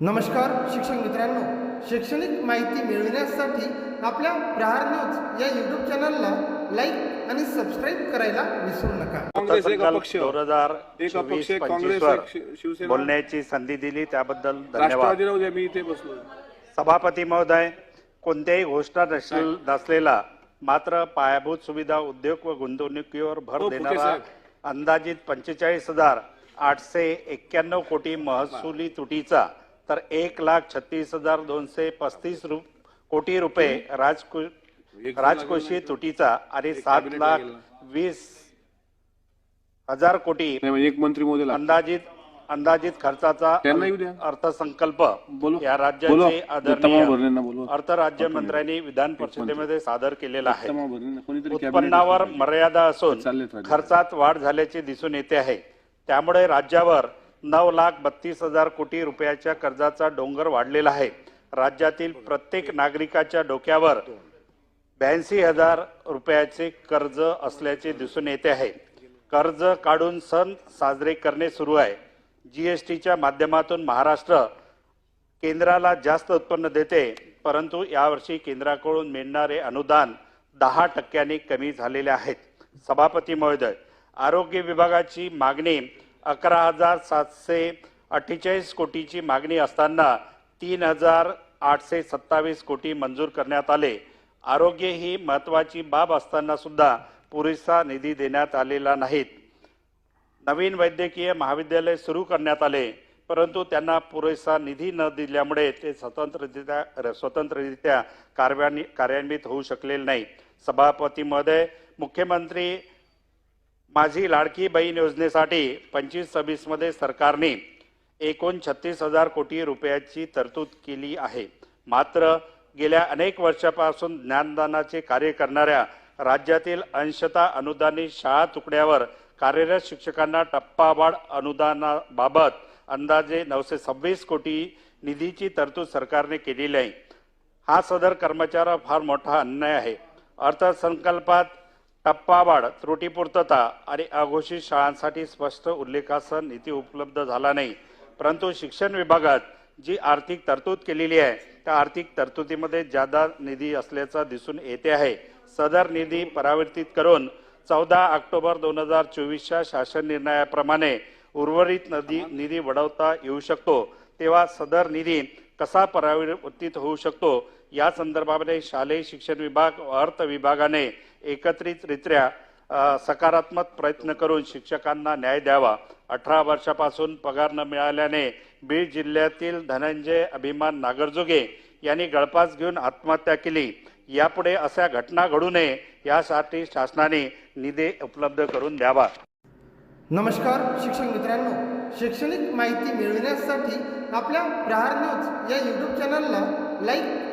नमस्कार शिक्षक मित्रांनो. शैक्षणिक माहिती मिळविण्यासाठी आपल्या प्रहार न्यूज या यूट्यूब चॅनलला लाईक आणि सबस्क्राईब करायला विसरू नका. काँग्रेस एक अर्थसंकल्प अपक्ष. दोन हजार एक अपक्ष चोवीस शिवसेना. बोलण्याची संधी दिली त्याबद्दल धन्यवाद. राष्ट्रवादी राहू द्या मी इथे बसलो सभापती महोदय कोणत्याही घोषणा नसेल- नसलेला मात्र पायाभूत सुविधा उद्योग व गुंतवणुकीवर भर हो, देणारा. अंदाजित पंचेचाळीस हजार आठशे एक्क्याण्णव कोटी महसुली तुटीचा तर एक लाख छत्तीस हजार दोनशे पस्तीस रु कोटी रुपये राजको राजकोषीय तुटीचा आणि सात लाख. वीस हजार कोटी एक मंत्री. अंदाजित अंदाजित खर्चाचा. अर्थसंकल्प. या. राज्याचे. आदरणीय अर्थ राज्यमंत्र्यांनी विधान परिषदेमध्ये सादर केलेला आहे उत्पन्नावर. मर्यादा असून. खर्चात वाढ झाल्याचे दिसून येते आहे त्यामुळे राज्यावर नऊ लाख बत्तीस हजार कोटी रुपयाच्या कर्जाचा डोंगर वाढलेला आहे. राज्यातील प्रत्येक नागरिकाच्या डोक्यावर ब्याऐंशी हजार रुपयाचे कर्ज असल्याचे दिसून येते आहे. कर्ज काढून सण साजरे करणे सुरू आहे. जी एस टीच्या माध्यमातून महाराष्ट्र केंद्राला जास्त उत्पन्न देते परंतु यावर्षी केंद्राकडून मिळणारे अनुदान दहा टक्क्यांनी कमी झालेले आहेत. सभापती महोदय आरोग्य विभागाची मागणी अकरा हजार सातशे अठ्ठेचाळीस कोटीची मागणी असताना तीन हजार आठशे सत्तावीस कोटी मंजूर करण्यात आले. आरोग्य ही महत्त्वाची बाब असताना सुद्धा पुरेसा निधी देण्यात आलेला नाहीत. नवीन वैद्यकीय महाविद्यालय सुरू करण्यात आले परंतु त्यांना पुरेसा निधी न दिल्यामुळे ते स्वतंत्ररित्या स्वतंत्ररित्या कार्यान्वित होऊ शकलेले नाही सभापती महोदय मुख्यमंत्री माझी लाडकी बहीण योजनेसाठी पंचवीस सव्वीसमध्ये सरकारने एकूण छत्तीस हजार कोटी रुपयाची तरतूद केली आहे. मात्र गेल्या अनेक वर्षापासून ज्ञानदानाचे कार्य करणाऱ्या राज्यातील अंशतः अनुदानित शाळा तुकड्यावर कार्यरत शिक्षकांना टप्पावाढ अनुदानाबाबत अंदाजे नऊशे सव्वीस कोटी निधीची तरतूद सरकारने केलेली आहे. हा सदर कर्मचाऱ्यावर फार मोठा अन्याय आहे. अर्थसंकल्पात टप्पावाढ त्रुटीपूर्तता आणि अघोषित शाळांसाठी स्पष्ट उल्लेखासह निधी उपलब्ध झाला नाही. परंतु शिक्षण विभागात जी आर्थिक तरतूद केलेली आहे त्या आर्थिक तरतुदीमध्ये जादा निधी असल्याचा दिसून येते आहे. सदर निधी परावर्तित करून चौदा ऑक्टोबर दोन हजार चोवीसच्या शासन निर्णयाप्रमाणे उर्वरित नदी निधी वढवता येऊ शकतो. तेव्हा सदर निधी कसा परावर्तित होऊ शकतो? या संदर्भामध्ये शालेय शिक्षण विभाग व अर्थ विभागाने एकत्रितरित्या सकारात्मक प्रयत्न करून शिक्षकांना न्याय द्यावा. अठरा वर्षापासून पगार न मिळाल्याने बीड जिल्ह्यातील धनंजय अभिमान नागरजोगे यांनी गळपास घेऊन आत्महत्या केली. यापुढे अशा घटना घडू नये यासाठी शासनाने निधी उपलब्ध करून द्यावा. नमस्कार शिक्षक मित्रांनो. शैक्षणिक माहिती मिळविण्यासाठी आपल्या प्रहार न्यूज या यूट्यूब चॅनलला लाईक